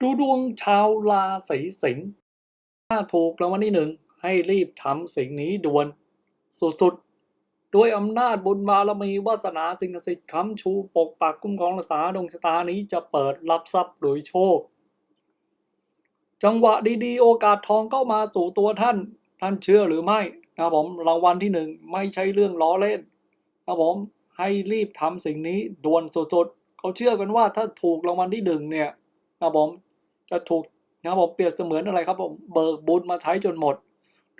ดูดวงชาวราศีสิงห์ถ้าถูกรางวัลที่หนึ่งให้รีบทำสิ่งนี้ด่วน สุดๆ ด้วยอำนาจบุญบารมีวาสนาสิ่งศักดิ์สิทธิ์ค้ำชูปกปักคุ้มครองรักษาดวงชะตานี้จะเปิดรับทรัพย์โดยโชค จังหวะดีๆ โอกาสทองเข้ามาสู่ตัวท่าน ท่านเชื่อหรือไม่นะผมรางวัลที่หนึ่งไม่ใช่เรื่องล้อเล่นนะผมให้รีบทำสิ่งนี้ด่วนสุดๆ เขาเชื่อกันว่าถ้าถูกรางวัลที่หนึ่งเนี่ยนะผม จะถูกนะครับผมเปรียบเสมือนอะไรครับผมเบิกบุญมาใช้จนหมด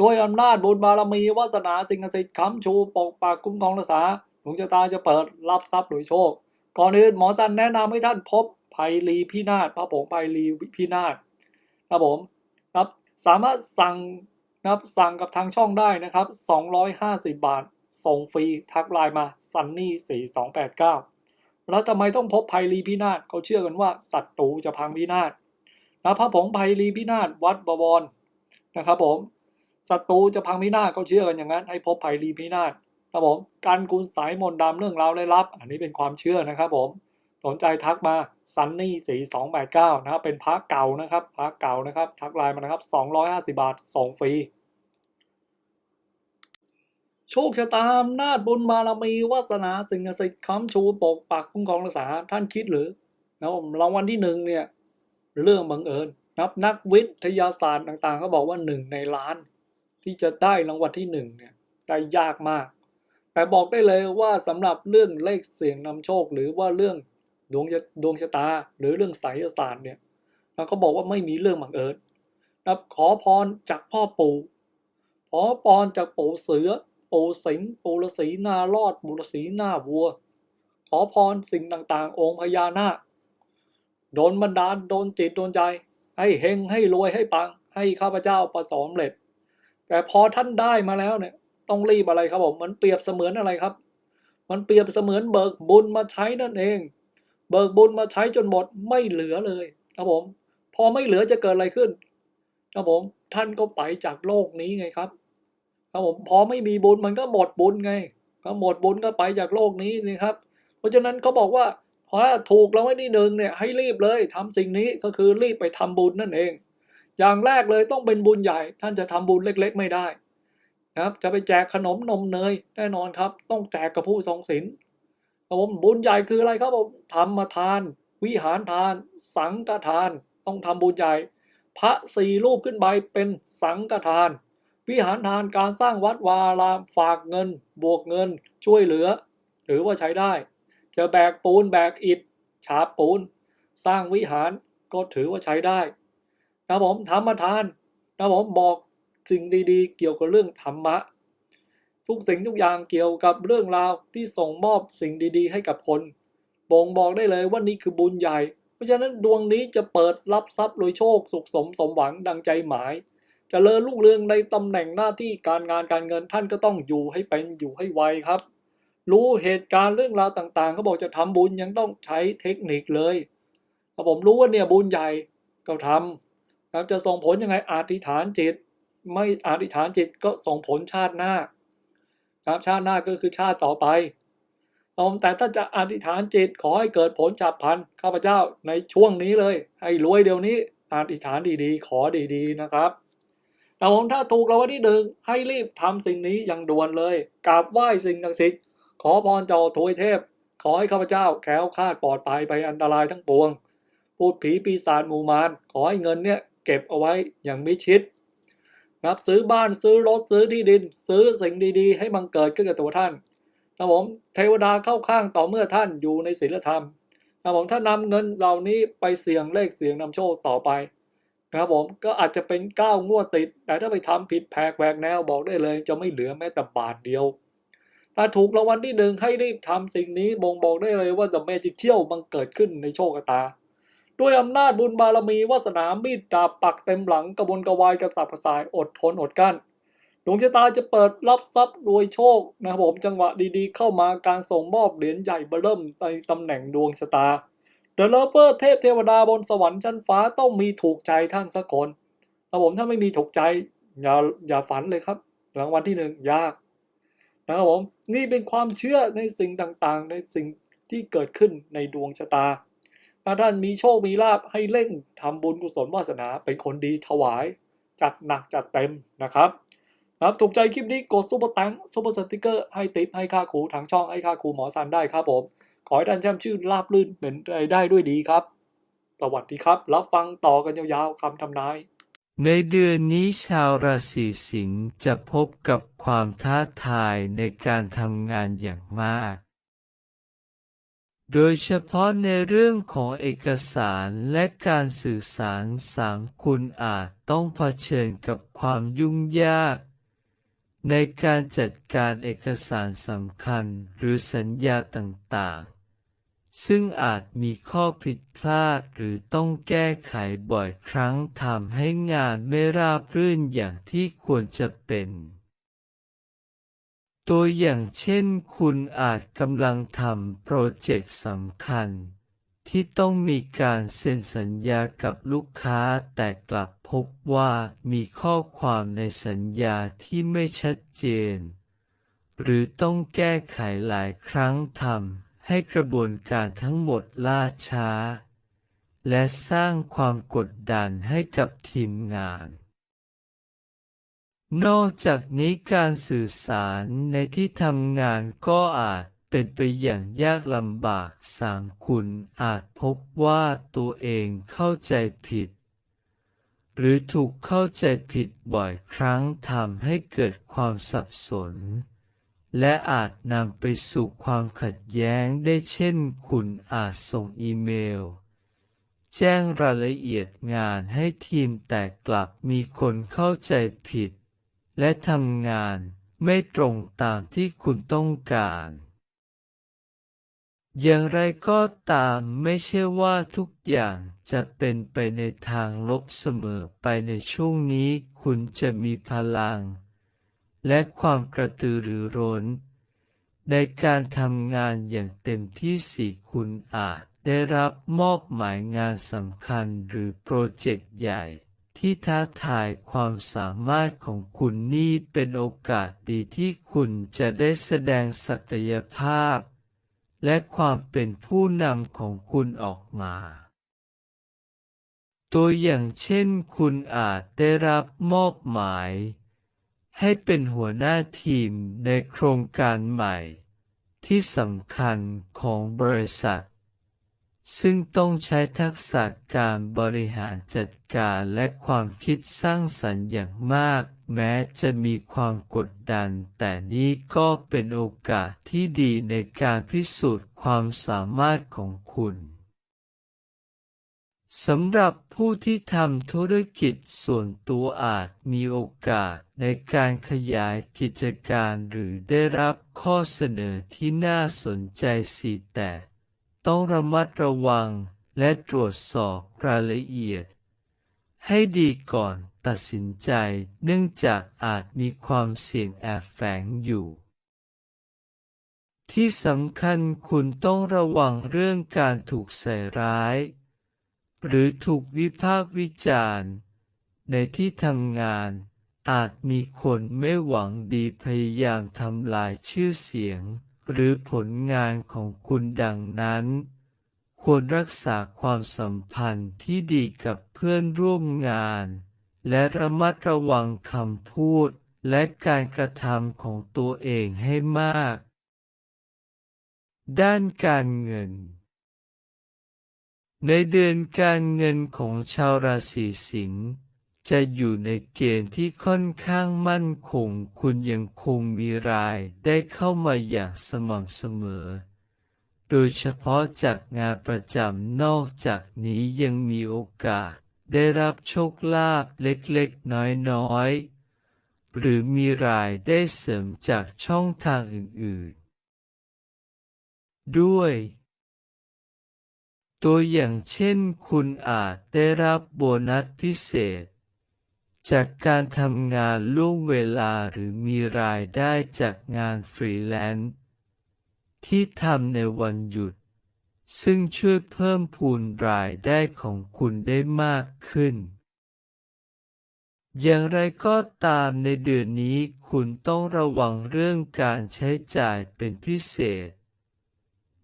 ด้วยอำนาจบุญบารมีวาสนาสิ่งศักดิ์สิทธิ์ค้ำชูปกปักคุ้มครองรักษาดวงชะตาจะเปิดรับทรัพย์โดยโชค ก่อนอื่นหมอจันแนะนำให้ท่านพบไพลีพินาศพระผงไพลีพินาศครับผมครับสามารถสั่งนะครับสั่งกับทางช่องได้นะครับ 250 บาท ส่งฟรีทักไลน์มา sunny 4289 แล้วทำไมต้องพบไพลีพินาศเขาเชื่อกันว่าศัตรูจะพังพินาศ พระผงไพลีพินาศวัดบวรนะครับผมศัตรูจะพังพินาศเขาเชื่อกันอย่างนั้น ให้พบไพลีพินาศครับผมการกุลสายมนต์ดำเรื่องราวเลยลับ อันนี้เป็นความเชื่อนะครับผมสนใจทักมาซันนี่สีสองแปดเก้านะครับเป็นพระเก่านะครับพระเก่านะครับ ทักไลน์มานะครับสองร้อยห้าสิบาทส่งฟรีโชคชะตาอำนาจบุญบารมีวาสนาสิ่งศักดิ์สิทธิ์ค้ำชูปกปักคุ้มครองรักษาท่านคิดหรือนะผมรางวัลที่หนึ่งเนี่ย เรื่องบังเอิญนับนักวิทยาศาสตร์ต่างๆ ก็บอกว่าหนึ่งในล้าน ที่จะได้รางวัลที่หนึ่งเนี่ยได้ยากมาก แต่บอกได้เลยว่าสำหรับเรื่องเลขเสียงนำโชค หรือว่าเรื่องดวงจะดวงชะตา หรือเรื่องไสยศาสตร์เนี่ยเราก็บอกว่าไม่มีเรื่องบังเอิญนับขอพรจากพ่อปู่ขอพรจากปู่เสือปู่สิงปู่ฤาษีนารอดปู่ฤาษีหน้าวัว ขอพรสิ่งต่างๆ องค์พญานาค โดนบันดาลโดนจิตโดนใจ ให้เฮงให้รวยให้ปัง ให้ข้าพเจ้าประสบสำเร็จ แต่พอท่านได้มาแล้วเนี่ย ต้องรีบอะไรครับผมมันเปรียบเสมือนอะไรครับ มันเปรียบเสมือนเบิกบุญมาใช้นั่นเอง เบิกบุญมาใช้จนหมดไม่เหลือเลยครับผม พอไม่เหลือจะเกิดอะไรขึ้นครับผมท่านก็ไปจากโลกนี้ไงครับครับผมพอไม่มีบุญมันก็หมดบุญไงก็หมดบุญก็ไปจากโลกนี้นี่ครับ เพราะฉะนั้นเขาบอกว่า พอถูกเราไม่ได้หนึ่งเนี่ยให้รีบเลยทำสิ่งนี้ก็คือรีบไปทำบุญนั่นเอง อย่างแรกเลยต้องเป็นบุญใหญ่ ท่านจะทำบุญเล็กๆ ไม่ได้นะครับ จะไปแจกขนมนมเนยแน่นอนครับ ต้องแจกกับผู้ทรงศีลครับผมบุญใหญ่คืออะไรครับผมธรรมทาน วิหารทาน สังฆทาน ต้องทำบุญใหญ่ พระสี่รูปขึ้นไปเป็นสังฆทาน วิหารทานการสร้างวัดวารามฝากเงิน บวกเงินช่วยเหลือถือว่าใช้ได้ จะแบกปูนแบกอิฐฉาบปูน สร้างวิหารก็ถือว่าใช้ได้นะผมธรรมทานนะผมบอกสิ่งดีๆ เกี่ยวกับเรื่องธรรมะ ทุกสิ่งทุกอย่างเกี่ยวกับเรื่องราวที่ส่งมอบสิ่งดีๆ ให้กับคน บ่งบอกได้เลยว่านี่คือบุญใหญ่ เพราะฉะนั้นดวงนี้จะเปิดรับทรัพย์โดยโชคสุขสมสมหวังดังใจหมายจเจริญรุ่งเรืองในตำแหน่งหน้าที่การงานการเงินท่านก็ต้องอยู่ให้เป็นอยู่ให้ไวครับ รู้เหตุการณ์เรื่องราวต่างๆ ก็บอกจะทำบุญยังต้องใช้เทคนิคเลยถ้าผมรู้ว่าเนี่ยบุญใหญ่ก็ทำครับจะส่งผลยังไงอธิษฐานจิต ไม่อธิษฐานจิตก็ส่งผลชาติหน้าครับชาติหน้าก็คือชาติต่อไปแต่ถ้าจะอธิษฐานจิตขอให้เกิดผลฉับพลันข้าพเจ้าในช่วงนี้เลย ให้รวยเดี๋ยวนี้อธิษฐานดีๆ ขอดีๆนะครับแต่ผมถ้าถูกรางวัลที่หนึ่งให้รีบทำสิ่งนี้อย่างด่วนเลยกราบไหว้สิ่งศักดิ์สิทธิ์ ขอพรเจ้าทวยเทพ ขอให้ข้าพเจ้าแคล้วคลาดปลอดภัยไปอันตรายทั้งปวง พูดผีปีศาจมูมารขอให้เงินเนี่ยเก็บเอาไว้อย่างมิชิดนับซื้อบ้านซื้อรถซื้อที่ดิน ซื้อสิ่งดีๆ ให้มันเกิดขึ้นกับตัวท่านนะผมเทวดาเข้าข้างต่อเมื่อท่านอยู่ในศีลธรรมนะผมถ้านำเงินเหล่านี้ไปเสี่ยงเลขเสี่ยงนำโชคต่อไปนะครับผมก็อาจจะเป็นก้าวงวดติด แต่ถ้าไปทำผิดแผกแหวกแนวบอกได้เลย จะไม่เหลือแม้แต่บาทเดียว ถ้าถูกรางวัลที่หนึ่งให้รีบทำสิ่งนี้บ่งบอกได้เลยว่าจะเมจิกเชี่ยวมันเกิดขึ้นในโชคตา ด้วยอำนาจบุญบารมีวาสนามีดดาบปักเต็มหลังกระบนกระวายกระสับกระส่ายอดทนอดกั้นดวงชะตาจะเปิดรับทรัพย์รวยโชคนะครับผมจังหวะดีๆ เข้ามาการส่งมอบเหรียญใหญ่เบิ่มในตำแหน่งดวงชะตาเดลเวอร์เทพเทวดาบนสวรรค์ชั้นฟ้าต้องมีถูกใจท่านสักคนนะผมถ้าไม่มีถูกใจอย่าอย่าฝันเลยครับรางวัลที่หนึ่งยาก นะครับผมนี่เป็นความเชื่อในสิ่งต่างๆ ในสิ่งที่เกิดขึ้นในดวงชะตาถ้าท่านมีโชคมีลาภให้เร่งทำบุญกุศลวาสนาเป็นคนดีถวาย จัดหนักจัดเต็มนะครับครับถูกใจคลิปนี้กดซุปเปอร์ตังซุปเปอร์สติกเกอร์ให้ติปให้ค่าครูทางช่องให้ค่าครูหมอสันได้ครับผม ขอให้ท่านแช่มชื่นราบลื่นเป็นไปได้ด้วยดีครับ สวัสดีครับ รับฟังต่อกันยาวๆคำทำนาย ในเดือนนี้ชาวราศีสิงห์จะพบกับความท้าทายในการทำงานอย่างมาก โดยเฉพาะในเรื่องของเอกสารและการสื่อสารสามคุณอาจต้องเผชิญกับความยุ่งยาก ในการจัดการเอกสารสำคัญหรือสัญญาต่างๆ ซึ่งอาจมีข้อผิดพลาดหรือต้องแก้ไขบ่อยครั้งทำให้งานไม่ราบรื่นอย่างที่ควรจะเป็น ตัวอย่างเช่นคุณอาจกำลังทำโปรเจกต์สำคัญ ที่ต้องมีการเซ็นสัญญากับลูกค้าแต่กลับพบว่ามีข้อความในสัญญาที่ไม่ชัดเจน หรือต้องแก้ไขหลายครั้งทำ ให้กระบวนการทั้งหมดล่าช้า และสร้างความกดดันให้กับทีมงาน นอกจากนี้การสื่อสารในที่ทำงานก็อาจเป็นไปอย่างยากลำบากสางคุณอาจพบว่าตัวเองเข้าใจผิด หรือถูกเข้าใจผิดบ่อยครั้งทำให้เกิดความสับสน และอาจนำไปสู่ความขัดแย้งได้เช่นคุณอาจส่งอีเมล แจ้งรายละเอียดงานให้ทีมแต่กลับมีคนเข้าใจผิด และทำงานไม่ตรงตามที่คุณต้องการ อย่างไรก็ตามไม่ใช่ว่าทุกอย่างจะเป็นไปในทางลบเสมอไปในช่วงนี้คุณจะมีพลัง และความกระตือรือร้น ในการทำงานอย่างเต็มที่สี่คุณอาจได้รับมอบหมายงานสำคัญหรือโปรเจกต์ใหญ่ ที่ท้าทายความสามารถของคุณนี่เป็นโอกาสดีที่คุณจะได้แสดงศักยภาพ และความเป็นผู้นำของคุณออกมา ตัวอย่างเช่นคุณอาจได้รับมอบหมาย ให้เป็นหัวหน้าทีมในโครงการใหม่ ที่สำคัญของบริษัท ซึ่งต้องใช้ทักษะการบริหารจัดการและความคิดสร้างสรรค์อย่างมาก แม้จะมีความกดดัน แต่นี่ก็เป็นโอกาสที่ดีในการพิสูจน์ความสามารถของคุณ สำหรับผู้ที่ทำธุรกิจส่วนตัวอาจมีโอกาสในการขยายกิจการหรือได้รับข้อเสนอที่น่าสนใจสิแต่ ต้องระมัดระวังและตรวจสอบรายละเอียด ให้ดีก่อนตัดสินใจเนื่องจากอาจมีความเสี่ยงแอบแฝงอยู่ที่สำคัญคุณต้องระวังเรื่องการถูกใส่ร้าย หรือถูกวิพากษ์วิจารณ์ ในที่ทำงาน อาจมีคนไม่หวังดีพยายามทำลายชื่อเสียง หรือผลงานของคุณดังนั้น ควรรักษาความสัมพันธ์ที่ดีกับเพื่อนร่วมงาน และระมัดระวังคำพูดและการกระทำของตัวเองให้มาก ด้านการเงิน ในเดือนการเงินของชาวราศีสิงห์จะอยู่ในเกณฑ์ที่ค่อนข้างมั่นคง คุณยังคงมีรายได้เข้ามาอย่างสม่ำเสมอ โดยเฉพาะจากงานประจำนอกจากนี้ยังมีโอกาส ได้รับโชคลาภเล็กๆ น้อยๆ หรือมีรายได้เสริมจากช่องทางอื่นๆ ด้วย ตัวอย่างเช่นคุณอาจได้รับโบนัสพิเศษ จากการทำงานล่วงเวลาหรือมีรายได้จากงานฟรีแลนซ์ที่ทำในวันหยุด ซึ่งช่วยเพิ่มพูนรายได้ของคุณได้มากขึ้น อย่างไรก็ตามในเดือนนี้คุณต้องระวังเรื่องการใช้จ่ายเป็นพิเศษ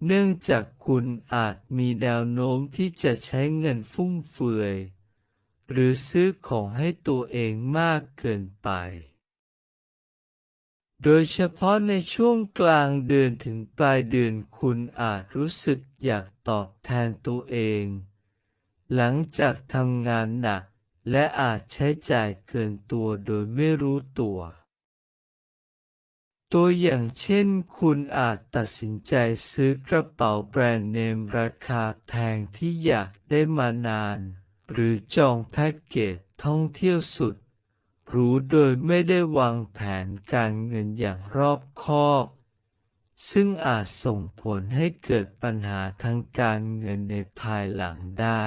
เนื่องจากคุณอาจมีแนวโน้มที่จะใช้เงินฟุ่มเฟือย หรือซื้อของให้ตัวเองมากเกินไป โดยเฉพาะในช่วงกลางเดือนถึงปลายเดือนคุณอาจรู้สึกอยากตอบแทนตัวเอง หลังจากทำงานหนักและอาจใช้จ่ายเกินตัวโดยไม่รู้ตัว ตัวอย่างเช่น คุณอาจตัดสินใจซื้อกระเป๋าแบรนด์เนมราคาแพงที่อยากได้มานาน หรือจองแพ็กเกจท่องเที่ยวสุดหรูโดยไม่ได้วางแผนการเงินอย่างรอบคอบ ซึ่งอาจส่งผลให้เกิดปัญหาทางการเงินในภายหลังได้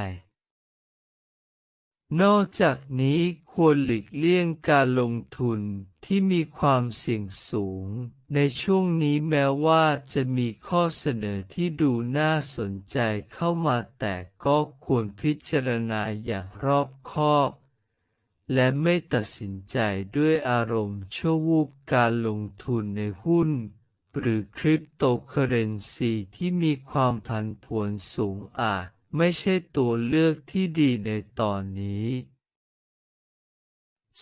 นอกจากนี้ควรหลีกเลี่ยงการลงทุนที่มีความเสี่ยงสูง ในช่วงนี้แม้ว่าจะมีข้อเสนอที่ดูน่าสนใจเข้ามาแต่ก็ควรพิจารณาอย่างรอบคอบและไม่ตัดสินใจด้วยอารมณ์ชั่ววูบการลงทุนในหุ้น หรือคริปโตเคอเรนซีที่มีความผันผวนสูงอาจ ไม่ใช่ตัวเลือกที่ดีในตอนนี้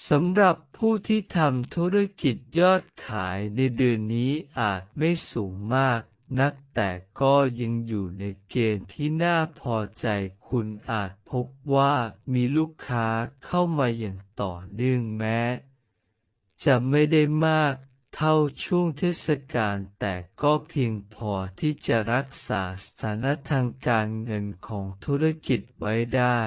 สำหรับผู้ที่ทำธุรกิจยอดขายในเดือนนี้อาจไม่สูงมากนักแต่ก็ยังอยู่ในเกณฑ์ที่น่าพอใจคุณอาจพบว่ามีลูกค้าเข้ามาอย่างต่อเนื่องแม้ จะไม่ได้มาก เท่าช่วงเทศกาลแต่ก็เพียงพอที่จะรักษาสถานะทางการเงินของธุรกิจไว้ได้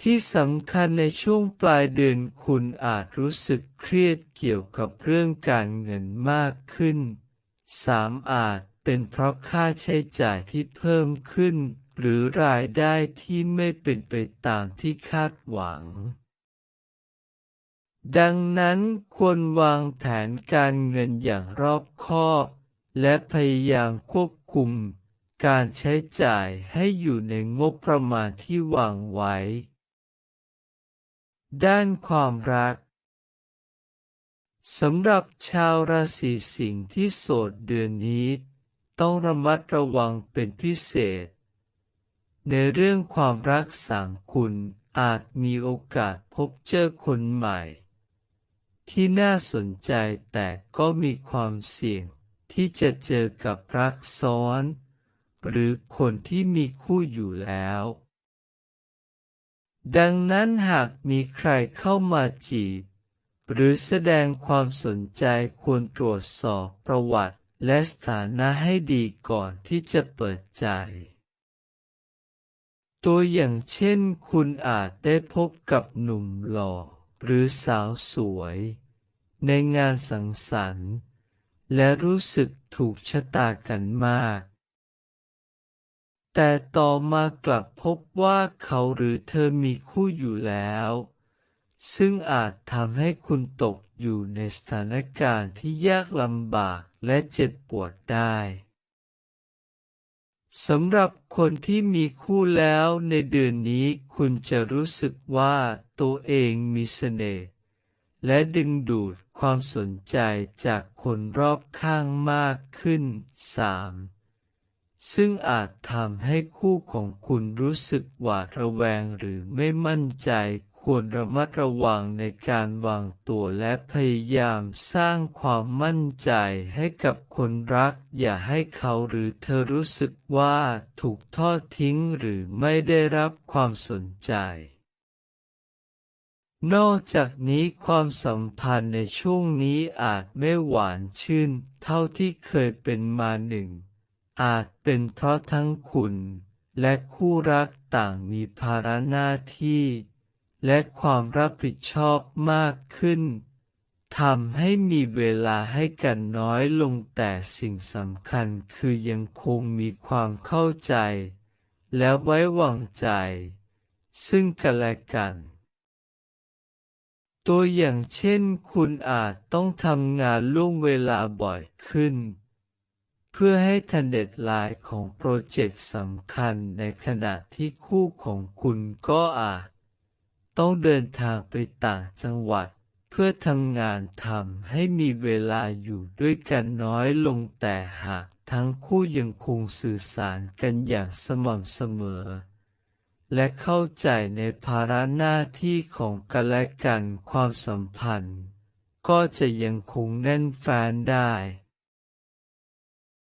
ที่สำคัญในช่วงปลายเดือนคุณอาจรู้สึกเครียดเกี่ยวกับเรื่องการเงินมากขึ้น สามอาจเป็นเพราะค่าใช้จ่ายที่เพิ่มขึ้น หรือรายได้ที่ไม่เป็นไปตามที่คาดหวัง ดังนั้นควรวางแผนการเงินอย่างรอบคอบและพยายามควบคุม การใช้จ่ายให้อยู่ในงบประมาณที่วางไว้ ด้านความรักสำหรับชาวราศีสิงห์ที่โสดเดือนนี้ ต้องระมัดระวังเป็นพิเศษ ในเรื่องความรักสังคุณอาจมีโอกาสพบเจอคนใหม่ ที่น่าสนใจแต่ก็มีความเสี่ยงที่จะเจอกับรักซ้อน หรือคนที่มีคู่อยู่แล้ว ดังนั้นหากมีใครเข้ามาจีบ หรือแสดงความสนใจควรตรวจสอบประวัติและสถานะให้ดีก่อนที่จะเปิดใจ ตัวอย่างเช่นคุณอาจได้พบกับหนุ่มหล่อ หรือสาวสวย ในงานสังสรรค์ และรู้สึกถูกชะตากันมาก แต่ต่อมากลับพบว่าเขาหรือเธอมีคู่อยู่แล้ว ซึ่งอาจทำให้คุณตกอยู่ในสถานการณ์ที่ยากลำบากและเจ็บปวดได้สำหรับคนที่มีคู่แล้วในเดือนนี้คุณจะรู้สึกว่า ตัวเองมีเสน่ห์และดึงดูดความสนใจจากคนรอบข้างมากขึ้น 3. ซึ่งอาจทำให้คู่ของคุณรู้สึกหวาดระแวงหรือไม่มั่นใจควรระมัดระวังในการวางตัวและพยายามสร้างความมั่นใจให้กับคนรัก อย่าให้เขาหรือเธอรู้สึกว่าถูกทอดทิ้งหรือไม่ได้รับความสนใจ นอกจากนี้ความสัมพันธ์ในช่วงนี้อาจไม่หวานชื่นเท่าที่เคยเป็นมาหนึ่ง อาจเป็นเพราะทั้งคุณ และคู่รักต่างมีภาระหน้าที่ และความรับผิดชอบมากขึ้นทำให้มีเวลาให้กันน้อยลงแต่สิ่งสำคัญคือยังคงมีความเข้าใจ และไว้วางใจ ซึ่งกันและกัน ตัวอย่างเช่นคุณอาจต้องทำงานล่วงเวลาบ่อยขึ้น เพื่อให้ทันเด็ดไลน์ของโปรเจกต์สำคัญในขณะที่คู่ของคุณก็อาจ ต้องเดินทางไปต่างจังหวัด เพื่อทำงานทำให้มีเวลาอยู่ด้วยกันน้อยลงแต่หากทั้งคู่ยังคงสื่อสารกันอย่างสม่ำเสมอ และเข้าใจในภาระหน้าที่ของกันและกันความสัมพันธ์ ก็จะยังคงแน่นแฟนได้